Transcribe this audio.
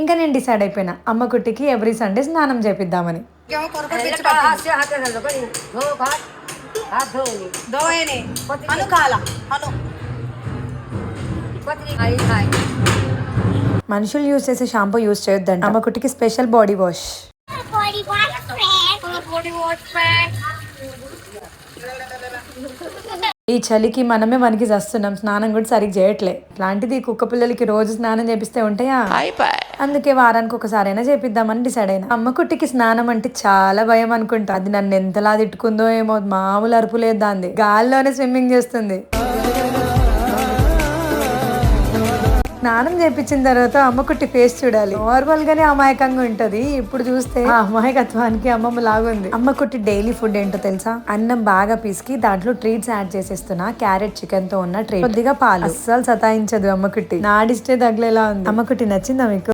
ఇంకా నేను డిసైడ్ అయిపోయినా. అమ్మ కుట్టికి ఎవ్రీ సండే స్నానం చేపిద్దామని. మనుషులు యూజ్ చేసే షాంపూ యూజ్ చేయొద్దండి అమ్మ కుట్టికి స్పెషల్ బాడీ వాష్. ఈ చలికి మనమే మనకి చస్తున్నాం. స్నానం కూడా సరిగ్గా చేయట్లే. ఇట్లాంటిది కుక్క పిల్లలకి రోజు స్నానం చేపిస్తే ఉంటాయా? అందుకే వారానికి ఒకసారైనా చేపిద్దామని డిసైడ్ అయినా. అమ్మ కుట్టికి స్నానం అంటే చాలా భయం అనుకుంటా. అది నన్ను ఎంతలా తిట్టుకుందో ఏమో. మామూలు అరుపు లేదు దాంది గాల్లోనే స్విమ్మింగ్ చేస్తుంది. స్నానం చేపించిన తర్వాత అమ్మకుట్టి ఫేస్ చూడాలి. నార్మల్ గానే అమాయకంగా ఉంటది. ఇప్పుడు చూస్తే ఆ అమాయకత్వానికి అమ్మమ్మ లాగుంది. అమ్మకుట్టి డైలీ ఫుడ్ ఏంటో తెలుసా? అన్నం బాగా పిసికి దాంట్లో ట్రీట్స్ యాడ్ చేసేస్తున్నా. క్యారెట్ చికెన్తో ఉన్న ట్రీట్. కొద్దిగా పాలు. అస్సలు సతాయించదు అమ్మకుట్టి నాడిస్తే తగిలేలా ఉంది. అమ్మకుట్టి నచ్చిందా మీకు?